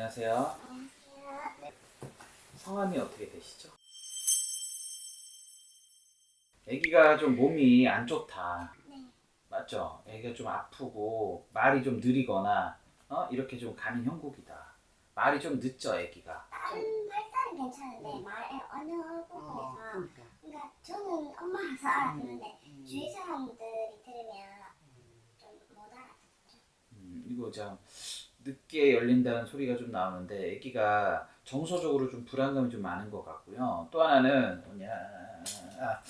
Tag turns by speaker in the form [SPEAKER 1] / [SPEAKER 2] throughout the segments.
[SPEAKER 1] 안녕하세요. 성함이 어떻게 되시죠? 아기가 좀 몸이 안 좋다.
[SPEAKER 2] 네.
[SPEAKER 1] 맞죠? 아기가 좀 아프고 말이 좀 느리거나 어? 이렇게 좀 가는 형국이다. 말이 좀 늦죠, 아기가.
[SPEAKER 2] 다른 발달은 괜찮은데 말의 언어 부분에서 그러니까 저는 엄마라서 알아듣는데 주위 사람들이 들으면 좀 못 알아듣죠.
[SPEAKER 1] 음, 이거 참 늦게 열린다는 소리가 좀 나오는데 아기가 정서적으로 좀 불안감이 좀 많은 것 같고요. 또 하나는 뭐냐, 아,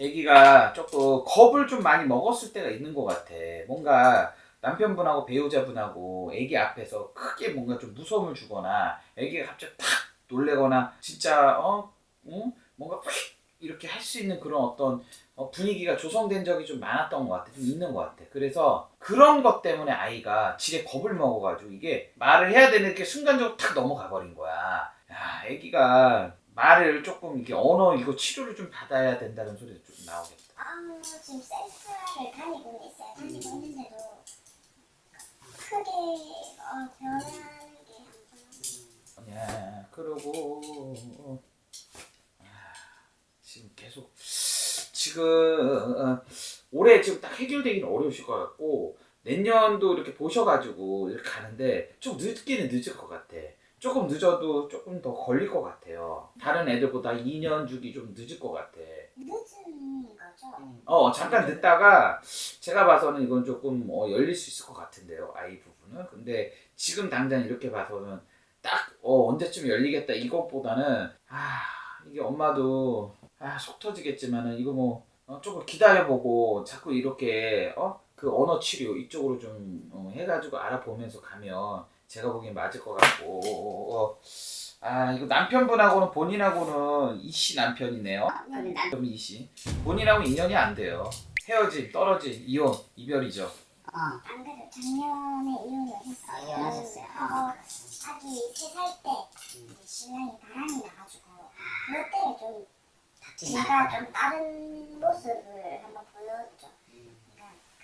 [SPEAKER 1] 아기가 조금 겁을 좀 많이 먹었을 때가 있는 것 같아. 뭔가 남편분하고 배우자분하고 아기 앞에서 크게 뭔가 좀 무서움을 주거나 아기가 갑자기 팍 놀래거나 진짜 어, 응? 뭔가 휙 이렇게 할 수 있는 그런 어떤 어, 분위기가 조성된 적이 좀 많았던 것 같아. 좀 있는 것 같아. 그래서 그런 것 때문에 아이가 지레 겁을 먹어가지고 이게 말을 해야 되는 게 순간적으로 탁 넘어가 버린 거야. 야, 아기가 말을 조금 이게 언어 이거 치료를 좀 받아야 된다는 소리도 좀 나오겠다.
[SPEAKER 2] 아 지금 셀프를 다니고 있어요. 다니고 있는데도 크게 어, 변하는 게안 보여요.
[SPEAKER 1] 야, 그러고 아, 지금 계속 지금 어, 올해 지금 딱 해결되기는 어려우실 것 같고 내년도 이렇게 보셔가지고 이렇게 가는데 좀 늦기는 늦을 것 같아. 조금 늦어도 조금 더 걸릴 것 같아요. 다른 애들보다 2년 주기 좀 늦을 것 같아.
[SPEAKER 2] 늦은 거죠.
[SPEAKER 1] 어 잠깐 늦다가 제가 봐서는 이건 조금 어, 열릴 수 있을 것 같은데요 아이 부분은 근데 지금 당장 이렇게 봐서는 딱 어, 언제쯤 열리겠다 이것보다는 아 이게 엄마도 아 속 터지겠지만은 이거 뭐 어, 조금 기다려보고 자꾸 이렇게 어 그 언어 치료 이쪽으로 좀 어, 해가지고 알아보면서 가면 제가 보기엔 맞을 것 같고 어, 아 이거 남편분하고는 본인하고는 이씨 남편이네요
[SPEAKER 2] 네.
[SPEAKER 1] 그럼 이씨 본인하고 인연이 안 돼요. 헤어짐, 떨어짐, 이혼, 이별이죠.
[SPEAKER 3] 어.
[SPEAKER 2] 안 그래도 작년에 이혼을 했어요.
[SPEAKER 3] 아, 이혼하셨어요?
[SPEAKER 2] 하고 아기 세 살 때 신랑이 바람이 나가지고 그것 때문 에좀 제가 좀 다른 모습을 한번 보여줬죠.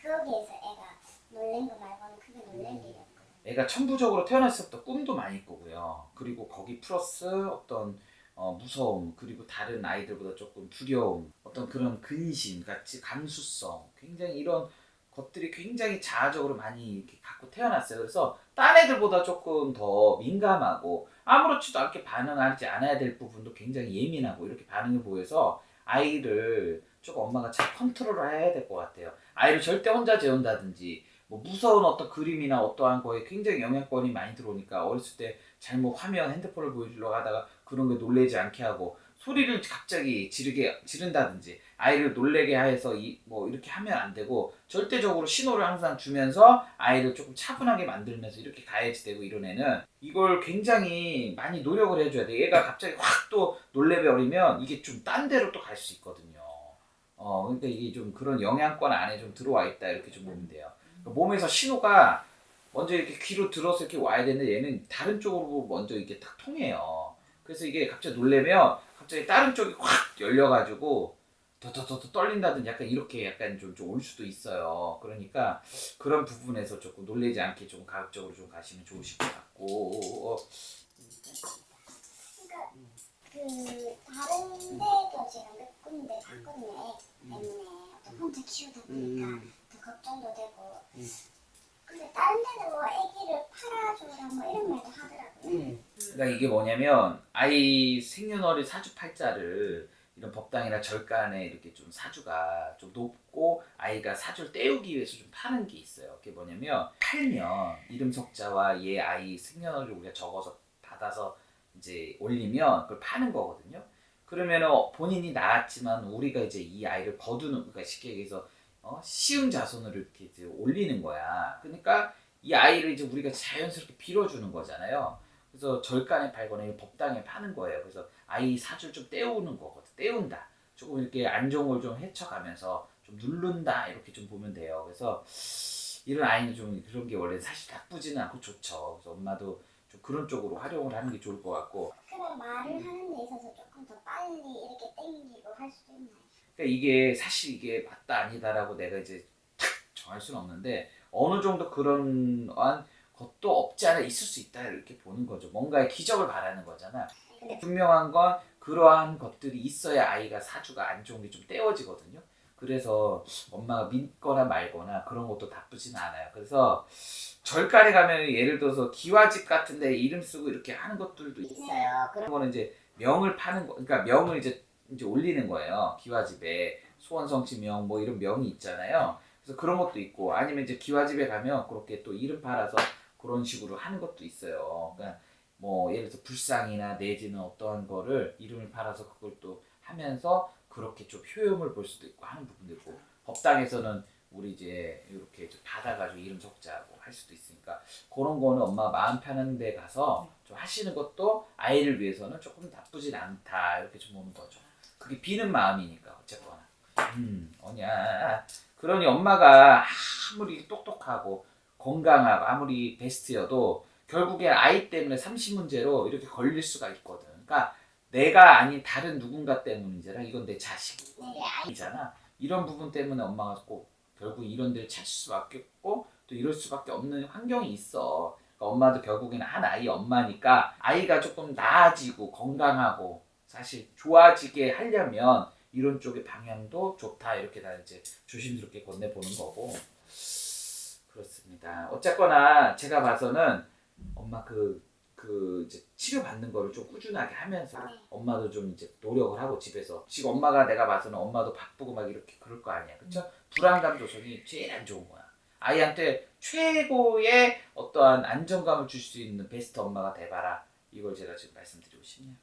[SPEAKER 2] 그러니까 거기에서 애가 놀란 거 말고는 크게 놀란 일이 없고.
[SPEAKER 1] 애가 천부적으로 태어났을 때 꿈도 많이 꾸고요. 그리고 거기 플러스 어떤 어, 무서움 그리고 다른 아이들보다 조금 두려움 어떤 그런 근심 같이 감수성 굉장히 이런 것들이 굉장히 자아적으로 많이 이렇게 갖고 태어났어요. 그래서 딴 애들보다 조금 더 민감하고 아무렇지도 않게 반응하지 않아야 될 부분도 굉장히 예민하고 이렇게 반응이 보여서 아이를 조금 엄마가 잘 컨트롤을 해야 될 것 같아요. 아이를 절대 혼자 재운다든지 뭐 무서운 어떤 그림이나 어떠한 거에 굉장히 영향권이 많이 들어오니까 어렸을 때 잘못 화면 핸드폰을 보여주려고 하다가 그런 게 놀래지 않게 하고 소리를 갑자기 지르게 지른다든지 아이를 놀래게 해서 이, 뭐 이렇게 하면 안 되고 절대적으로 신호를 항상 주면서 아이를 조금 차분하게 만들면서 이렇게 가야지 되고 이런 애는 이걸 굉장히 많이 노력을 해줘야 돼. 얘가 갑자기 확 또 놀래버리면 이게 좀 딴 데로 또 갈 수 있거든요. 어, 그러니까 이게 좀 그런 영향권 안에 좀 들어와 있다 이렇게 좀 보면 돼요. 그러니까 몸에서 신호가 먼저 이렇게 귀로 들어서 이렇게 와야 되는데 얘는 다른 쪽으로 먼저 이렇게 탁 통해요. 그래서 이게 갑자기 놀래면 갑자기 다른 쪽이 확 열려가지고 더더더 떨린다든지 약간 이렇게 약간 좀올 수도 있어요. 그러니까 그런 부분에서 조금 놀래지 않게 좀 가급적으로 좀 가시면 좋으실 것 같고
[SPEAKER 2] 그러니까 그 다른 데도 제가 몇 군데 갔거든요. 애 때문에 또 혼자 키우다 보니까
[SPEAKER 3] 음.
[SPEAKER 2] 더 걱정도 되고.
[SPEAKER 3] 음.
[SPEAKER 2] 근데 다른 데는 뭐 아기를 팔아줘라 뭐 이런 말도 하더라고요.
[SPEAKER 3] 음.
[SPEAKER 1] 그러니까 이게 뭐냐면 아이 생년월일 사주팔자를 이런 법당이나 절간에 이렇게 좀 사주가 좀 높고 아이가 사주를 떼우기 위해서 좀 파는 게 있어요. 그게 뭐냐면 팔면 이름 석자와 얘 아이 생년월일 우리가 적어서 받아서 이제 올리면 그걸 파는 거거든요. 그러면은 본인이 낳았지만 우리가 이제 이 아이를 거두는 그러니까 쉽게 얘기해서 어, 시음 자손을 이렇게 올리는 거야. 그러니까 이 아이를 이제 우리가 자연스럽게 빌어주는 거잖아요. 그래서 절간에 팔거나 이 법당에 파는 거예요. 그래서 아이 사주를 좀 떼우는 거거든. 떼운다. 조금 이렇게 안 좋은 걸 좀 헤쳐가면서 좀 누른다 이렇게 좀 보면 돼요. 그래서 이런 아이는 좀 그런 게 원래 사실 나쁘지는 않고 좋죠. 그래서 엄마도 좀 그런 쪽으로 활용을 하는 게 좋을 것 같고
[SPEAKER 2] 그냥 말을 하는 데 있어서 조금 더 빨리 이렇게 땡기고 할 수도 있나요?
[SPEAKER 1] 그러니까 이게 사실 이게 맞다 아니다라고 내가 이제 탁 정할 수는 없는데 어느 정도 그런 것도 없지 않아 있을 수 있다 이렇게 보는 거죠. 뭔가의 기적을 바라는 거잖아.
[SPEAKER 2] 근데
[SPEAKER 1] 분명한 건 그러한 것들이 있어야 아이가 사주가 안 좋은 게 좀 떼워지거든요. 그래서 엄마가 믿거나 말거나 그런 것도 나쁘진 않아요. 그래서 절간에 가면 예를 들어서 기와집 같은데 이름 쓰고 이렇게 하는 것들도 있어요. 그런 거는 이제 명을 파는 거, 그러니까 명을 이제 이제 올리는 거예요. 기와집에 소원성취명 뭐 이런 명이 있잖아요. 그래서 그런 것도 있고 아니면 이제 기와집에 가면 그렇게 또 이름 팔아서 그런 식으로 하는 것도 있어요. 그러니까 뭐 예를 들어서 불상이나 내지는 어떠한 거를 이름을 팔아서 그걸 또 하면서 그렇게 좀 효용을 볼 수도 있고 하는 부분도 있고 법당에서는 우리 이제 이렇게 좀 받아가지고 이름 적자고 할 수도 있으니까 그런 거는 엄마 마음 편한 데 가서 좀 하시는 것도 아이를 위해서는 조금 나쁘진 않다 이렇게 좀 보는 거죠. 그게 비는 마음이니까 어쨌거나. 음, 어냐. 그러니 엄마가 아무리 똑똑하고 건강하고 아무리 베스트여도 결국엔 아이 때문에 30문제로 이렇게 걸릴 수가 있거든. 그러니까 내가 아닌 다른 누군가 때문에 문제라 이건 내 자식이고
[SPEAKER 2] 네.
[SPEAKER 1] 이런 부분 때문에 엄마가 꼭 결국 이런 데를 찾을 수밖에 없고 또 이럴 수밖에 없는 환경이 있어. 그러니까 엄마도 결국에는 한 아이 엄마니까 아이가 조금 나아지고 건강하고 사실 좋아지게 하려면 이런 쪽의 방향도 좋다 이렇게 다 이제 조심스럽게 건네보는 거고 그렇습니다. 어쨌거나 제가 봐서는 엄마 그, 그 이제 치료 받는 거를 좀 꾸준하게 하면서
[SPEAKER 2] 네.
[SPEAKER 1] 엄마도 좀 이제 노력을 하고 집에서 지금 엄마가 내가 봐서는 엄마도 바쁘고 막 이렇게 그럴 거 아니야, 그렇죠? 불안감 조성이 제일 안 좋은 거야. 아이한테 최고의 어떠한 안정감을 줄 수 있는 베스트 엄마가 돼봐라. 이걸 제가 지금 말씀드리고 싶네요.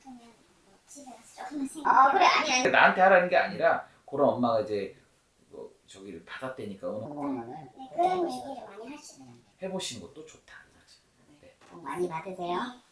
[SPEAKER 2] 그러면 뭐 집에 가서 조금만
[SPEAKER 3] 아
[SPEAKER 2] 생각.
[SPEAKER 3] 그래 아니 아니
[SPEAKER 1] 나한테 하라는 게 아니라 그런 엄마가 이제 뭐 저기를 받았다니까 오늘
[SPEAKER 3] 그거는
[SPEAKER 2] 네, 그런 얘기를 많이 하시더라고요.
[SPEAKER 1] 해보시는 것도 좋다.
[SPEAKER 3] 복 많이 받으세요.
[SPEAKER 2] 네.